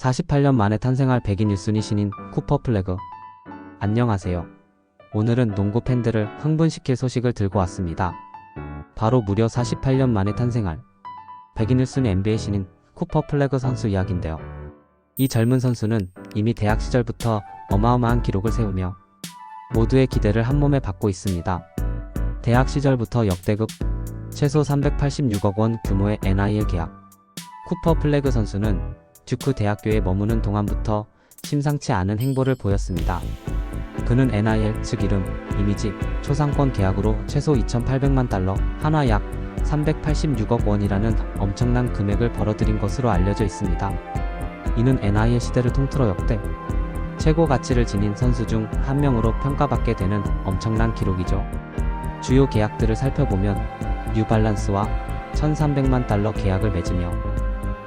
48년 만에 탄생할 백인 1순위 신인 쿠퍼 플래그. 안녕하세요. 오늘은 농구 팬들을 흥분시킬 소식을 들고 왔습니다. 바로 무려 48년 만에 탄생할 백인 1순위 NBA 신인 쿠퍼 플래그 선수 이야기인데요. 이 젊은 선수는 이미 대학 시절부터 어마어마한 기록을 세우며 모두의 기대를 한 몸에 받고 있습니다. 대학 시절부터 역대급 최소 386억 원 규모의 NIL 계약. 쿠퍼 플래그 선수는 듀크 대학교에 머무는 동안부터 심상치 않은 행보를 보였습니다. 그는 NIL 즉 이름, 이미지, 초상권 계약으로 최소 2,800만 달러, 한화 약 386억 원이라는 엄청난 금액을 벌어들인 것으로 알려져 있습니다. 이는 NIL 시대를 통틀어 역대 최고 가치를 지닌 선수 중 한 명으로 평가받게 되는 엄청난 기록이죠. 주요 계약들을 살펴보면 뉴발란스와 1,300만 달러 계약을 맺으며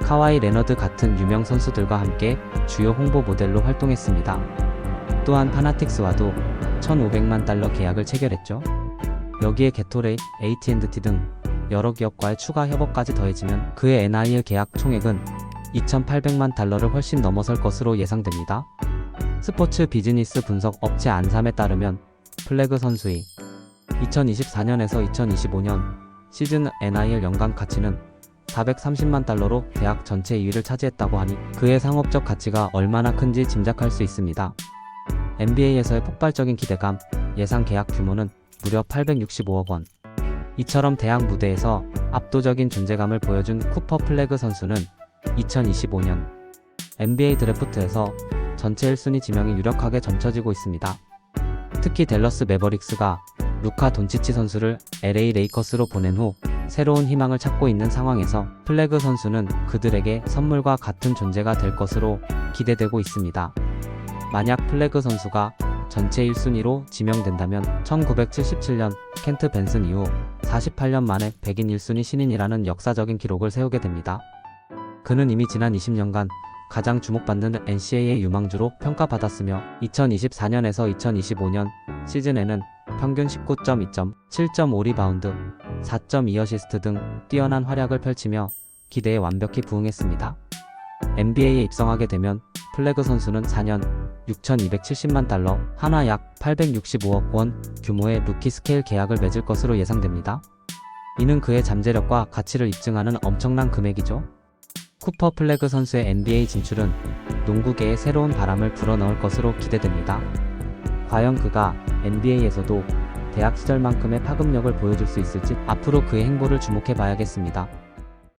카와이 레너드 같은 유명 선수들과 함께 주요 홍보 모델로 활동했습니다. 또한 파나틱스와도 1,500만 달러 계약을 체결했죠. 여기에 게토레이, AT&T 등 여러 기업과의 추가 협업까지 더해지면 그의 NIL 계약 총액은 2,800만 달러를 훨씬 넘어설 것으로 예상됩니다. 스포츠 비즈니스 분석 업체 안삼에 따르면 플래그 선수의 2024년에서 2025년 시즌 NIL 연간 가치는 430만 달러로 대학 전체 2위를 차지했다고 하니 그의 상업적 가치가 얼마나 큰지 짐작할 수 있습니다. NBA에서의 폭발적인 기대감, 예상 계약 규모는 무려 865억 원. 이처럼 대학 무대에서 압도적인 존재감을 보여준 쿠퍼 플래그 선수는 2025년 NBA 드래프트에서 전체 1순위 지명이 유력하게 점쳐지고 있습니다. 특히 댈러스 매버릭스가 루카 돈치치 선수를 LA 레이커스로 보낸 후 새로운 희망을 찾고 있는 상황에서 플래그 선수는 그들에게 선물과 같은 존재가 될 것으로 기대되고 있습니다. 만약 플래그 선수가 전체 1순위로 지명된다면 1977년 켄트 벤슨 이후 48년 만에 백인 1순위 신인이라는 역사적인 기록을 세우게 됩니다. 그는 이미 지난 20년간 가장 주목받는 NCAA 유망주로 평가받았으며 2024년에서 2025년 시즌에는 평균 19.2점, 7.5 리바운드, 4.2 어시스트 등 뛰어난 활약을 펼치며 기대에 완벽히 부응했습니다. NBA에 입성하게 되면 플래그 선수는 4년 6,270만 달러, 한화 약 865억 원 규모의 루키 스케일 계약을 맺을 것으로 예상됩니다. 이는 그의 잠재력과 가치를 입증하는 엄청난 금액이죠. 쿠퍼 플래그 선수의 NBA 진출은 농구계에 새로운 바람을 불어넣을 것으로 기대됩니다. 과연 그가 NBA에서도 대학 시절만큼의 파급력을 보여줄 수 있을지 앞으로 그의 행보를 주목해 봐야겠습니다.